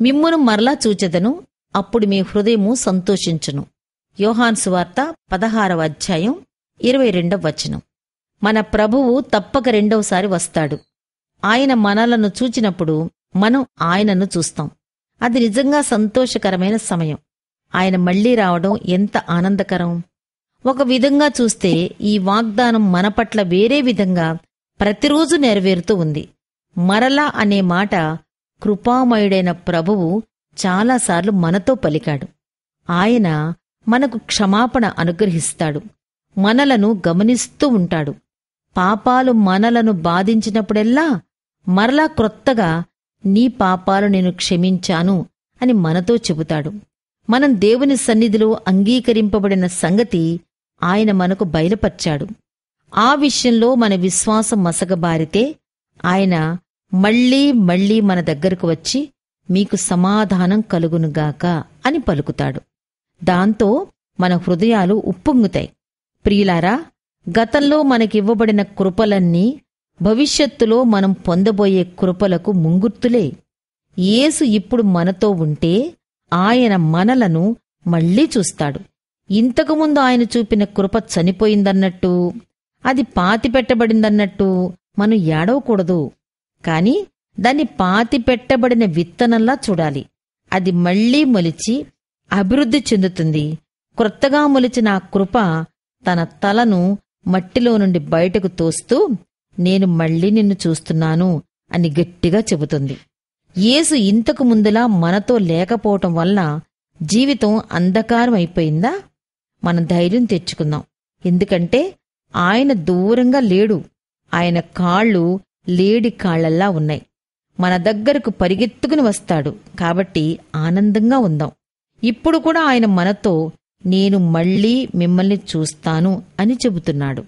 మిమ్మును మరలా చూచెదను అప్పుడు మీ హృదయము సంతోషించును. యోహాన్ సువార్త పదహారవ అధ్యాయం ఇరవై రెండవ వచనం. మన ప్రభువు తప్పక రెండవసారి వస్తాడు. ఆయన మనలను చూచినప్పుడు మనం ఆయనను చూస్తాం. అది నిజంగా సంతోషకరమైన సమయం. ఆయన మళ్ళీ రావడం ఎంత ఆనందకరం! ఒక విధంగా చూస్తే ఈ వాగ్దానం మన పట్ల వేరే విధంగా ప్రతిరోజు నెరవేరుతూ ఉంది. మరలా అనే మాట కృపామయుడైన ప్రభువు చాలాసార్లు మనతో పలికాడు. ఆయన మనకు క్షమాపణ అనుగ్రహిస్తాడు. మనలను గమనిస్తూ ఉంటాడు. పాపాలు మనలను బాధించినప్పుడెల్లా మరలా క్రొత్తగా నీ పాపాలు నేను క్షమించాను అని మనతో చెబుతాడు. మనం దేవుని సన్నిధిలో అంగీకరింపబడిన సంగతి ఆయన మనకు బయలుపర్చాడు. ఆ విషయంలో మన విశ్వాసం మసగబారితే ఆయన మళ్ళీ మళ్ళీ మన దగ్గరకు వచ్చి మీకు సమాధానం కలుగునుగాక అని పలుకుతాడు. దాంతో మన హృదయాలు ఉప్పొంగుతాయి. ప్రియులారా గతంలో మనకివ్వబడిన కృపలన్నీ భవిష్యత్తులో మనం పొందబోయే కృపలకు ముంగుర్తులే. యేసు ఇప్పుడు మనతో ఉంటే ఆయన మనలను మళ్ళీ చూస్తాడు. ఇంతకుముందు ఆయన చూపిన కృప చనిపోయిందన్నట్టు అది పాతిపెట్టబడిందన్నట్టు మనం ఏడవకూడదు. కాని దాన్ని పాతి పెట్టబడిన విత్తనంలా చూడాలి. అది మళ్ళీ మొలిచి అభివృద్ధి చెందుతుంది. క్రొత్తగా మొలిచిన ఆ కృప తన తలను మట్టిలో నుండి బయటకు తోస్తూ నేను మళ్ళీ నిన్ను చూస్తున్నాను అని గట్టిగా చెబుతుంది. యేసు ఇంతకు ముందులా మనతో లేకపోవటం వల్ల జీవితం అంధకారం అయిపోయిందా? మనం ధైర్యం తెచ్చుకుందాం. ఎందుకంటే ఆయన దూరంగా లేడు. ఆయన కాళ్ళు లేడి కాళ్ళల్లా ఉన్నాయి. మన దగ్గరకు పరిగెత్తుకుని వస్తాడు. కాబట్టి ఆనందంగా ఉందాం. ఇప్పుడు కూడా ఆయన మనతో నేను మళ్ళీ మిమ్మల్ని చూస్తాను అని చెబుతున్నాడు.